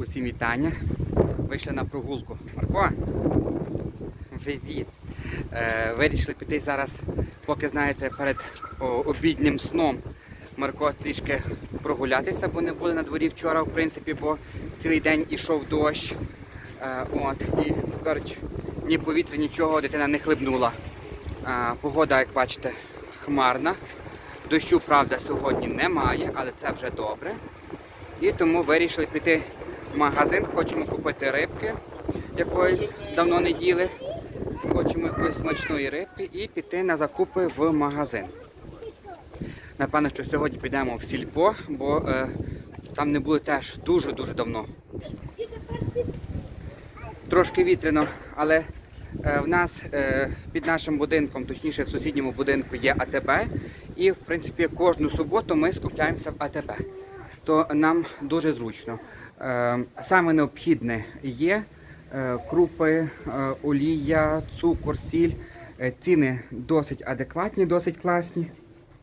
Усім вітання. Вийшли на прогулку. Марко, привіт. Е, вирішили піти зараз, поки знаєте, перед обіднім сном. Марко трішки прогулятися, бо не були на дворі вчора, в принципі, бо цілий день ішов дощ. Е, от, і, то кажуть, ні повітря, нічого, дитина не хлебнула. Е, погода, як бачите, хмарна. Дощу, правда, сьогодні немає, але це вже добре. І тому вирішили піти магазин, хочемо купити рибки, якоїсь давно не їли. Хочемо якоїсь смачної рибки і піти на закупи в магазин. Напевно, що сьогодні підемо в сільпо, бо е, там не були теж дуже-дуже давно. Трошки вітряно, але е, в нас е, під нашим будинком, точніше в сусідньому будинку є АТБ. І в принципі кожну суботу ми скупляємося в АТБ. То нам дуже зручно. Е, Саме необхідне є е, крупи, е, олія, цукор, сіль. Е, Ціни досить адекватні, досить класні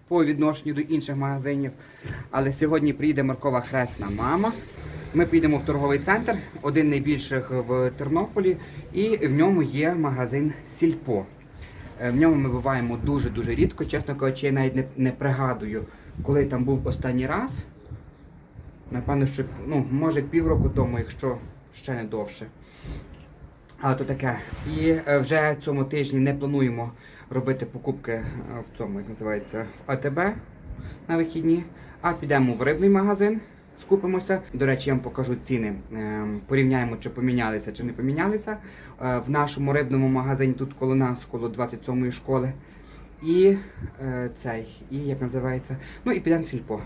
по відношенню до інших магазинів. Але сьогодні приїде Маркова Хресна мама. Ми підемо в торговий центр, один найбільших в Тернополі, і в ньому є магазин Сільпо. В ньому ми буваємо дуже-дуже рідко. Чесно кажучи, я навіть не, не пригадую, коли там був останній раз. Напевно, що ну, може півроку тому, якщо ще не довше. Але то таке. І е, вже цьому тижні не плануємо робити покупки е, в цьому, як називається, в АТБ на вихідні, а підемо в рибний магазин, скупимося. До речі, я вам покажу ціни. Е, Порівняємо, чи помінялися, чи не помінялися. В нашому рибному магазині тут коло нас, коло 27-ї школи. І цей, і як називається. Ну і підемо сільпо.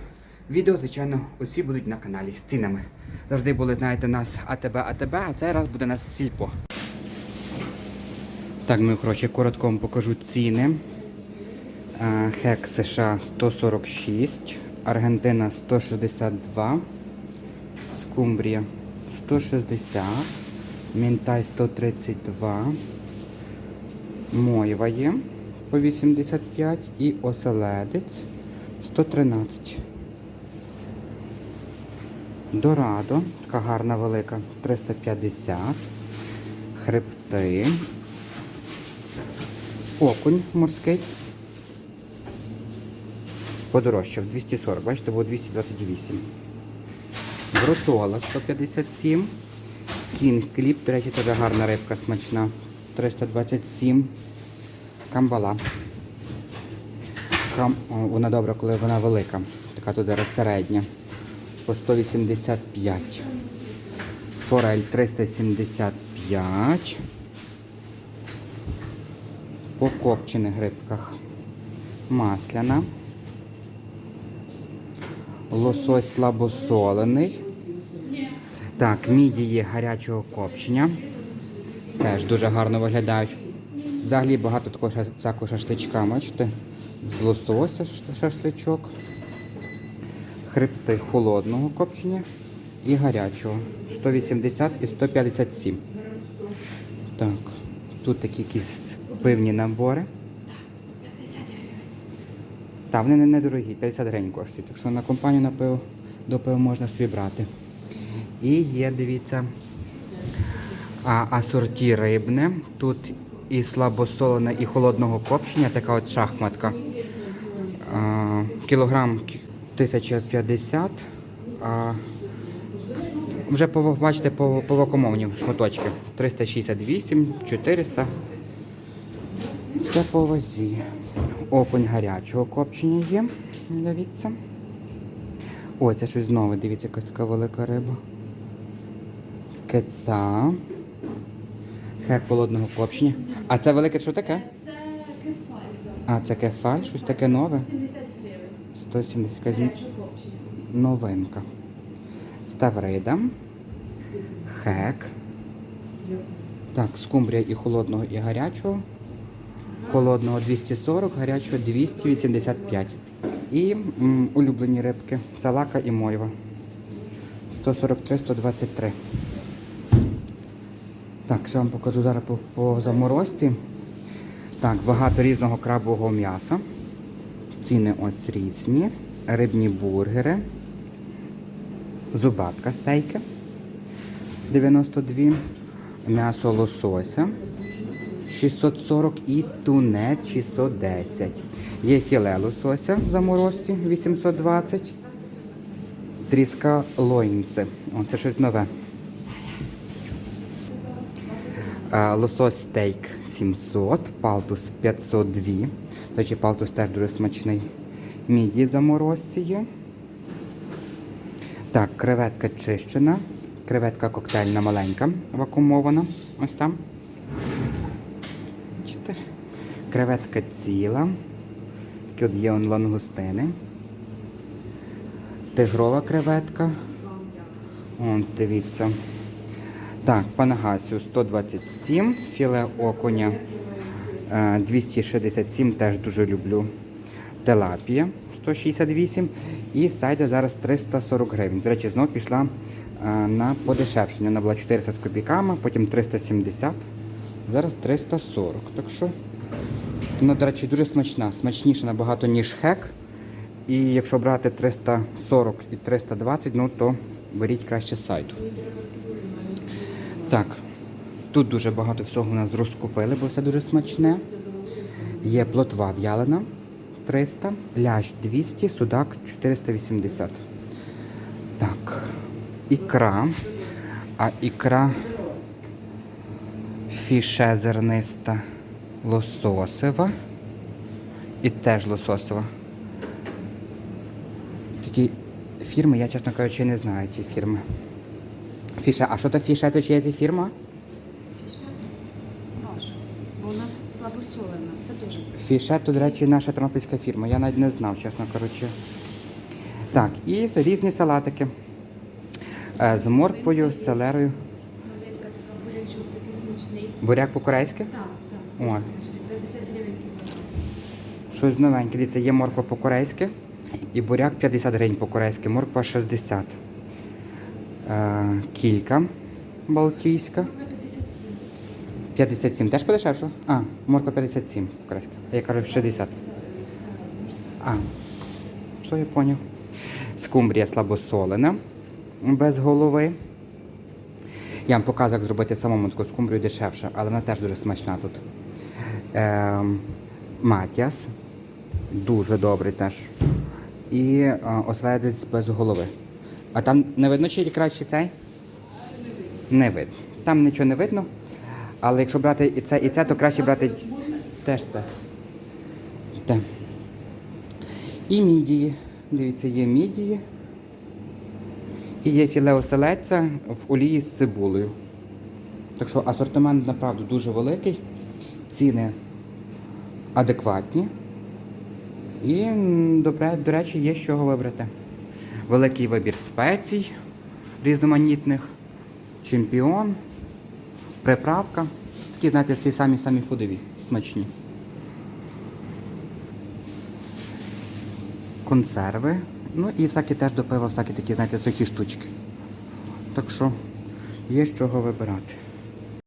Відео, звичайно, усі будуть на каналі з цінами. Завжди були, знаєте, нас АТБ, АТБ, а цей раз буде нас сільпо. Так, і коротше, коротко вам покажу ціни. Е, Хек США 146, Аргентина 162, Скумбрія 160, Мінтай 132, Мойва є по 85 і оселедець 113. Дорадо, така гарна велика, 350. Хребти. Окунь морський. Подорожчав 240, бачите, було 228. Гротола 157. Кінг кліп, до речі, теж гарна рибка смачна. 327. Камбала. Кам... Вона добра, коли вона велика. Така тут зараз середня. По 185. Форель 375. По копчених грибках. Масляна. Лосось слабосолений. Так, мідії гарячого копчення. Теж дуже гарно виглядають. Взагалі багато такого всякого шашличка, бачите? З лосося шашличок. Хребти холодного копчення і гарячого. 180 і 157. Так, тут такі якісь пивні набори. Так, вони не, не дорогі, 50 гривень коштують. Так що на компанію на пиво до пива можна собі брати. І є, дивіться, а, асорті рибне. Тут і слабосолене, і холодного копчення, така от шахматка. А, кілограм кі- 1050, а вже по, бачите, по, по вакуумовні шматочки. 368, 400. Все по вазі. Окунь гарячого копчення є. Дивіться. О, це щось знову, дивіться, якась така велика риба. Кита. Хек холодного копчення. А це велике що таке? Це кефаль А, це кефаль, щось таке нове. 70 гривень. 170 якась новинка. Ставрида. Хек. Так, скумбрія і холодного, і гарячого. Холодного 240, гарячого 285. І м, улюблені рибки. Салака і мойва. 143-123. Так, ще вам покажу зараз по, по заморозці. Так, багато різного крабового м'яса. Ціни ось різні. Рибні бургери. Зубатка стейки. 92, м'ясо лосося 640 і тунець 610. Є філе лосося в заморозці 820. Тріска лойнце. Це щось нове. Е, Лосось стейк 700, палтус 502. До палтус теж дуже смачний. Міді в заморозці. Так, креветка чищена. Креветка коктейльна маленька, вакуумована. Ось там. Креветка ціла. Такі от є он лангустини. Тигрова креветка. Вон, дивіться. Так, панагацію 127, філе окуня е, 267, теж дуже люблю. Телапія 168 і сайда зараз 340 гривень. До речі, знову пішла е, на подешевшення. Вона була 400 з копійками, потім 370, зараз 340. Так що, вона, до речі, дуже смачна. Смачніша набагато, ніж хек. І якщо брати 340 і 320, ну то беріть краще сайду. Так, тут дуже багато всього у нас розкупили, бо все дуже смачне. Є плотва в'ялена 300, лящ 200, судак 480. Так, ікра. А ікра фіше зерниста лососева. І теж лососева. Такі фірми, я, чесно кажучи, не знаю ті фірми. Фіша, а що то фіша, то чия це фірма? Наша. Бо у нас слабосолена. Це теж. Фіше, то, до речі, наша тернопільська фірма. Я навіть не знав, чесно кажучи. Так, і це різні салатики. Е, З морквою, з селерою. Новинка така бурячок, такий смачний. Буряк по-корейськи. Так, так. О. дуже смачний. 50 гривень кілограм. Щось новеньке. Дивіться, є морква по-корейськи і буряк 50 гривень по-корейськи, морква 60. Е, кілька балтійська. Вона 57. 57 теж подешевше? А, морква 57 по-корейськи. А я кажу 60. Це, це морська. А, що я поняв. Скумбрія слабосолена, без голови. Я вам показую, як зробити самому таку скумбрію дешевше, але вона теж дуже смачна тут. Ем, матіас, дуже добрий теж. І е, оселедець без голови. А там не видно, чи краще цей? Не видно. Там нічого не видно. Але якщо брати і це, і це, то краще брати теж це. Так. І мідії. Дивіться, є мідії. І є філе оселедця в олії з цибулею. Так що асортимент направду дуже великий, ціни адекватні. І, до речі, є з чого вибрати. Великий вибір спецій різноманітних, чемпіон, приправка. Такі, знаєте, всі самі-самі ходові, смачні. консерви. Ну і всякі теж до пива, всякі такі, знаєте, сухі штучки. Так що є з чого вибирати.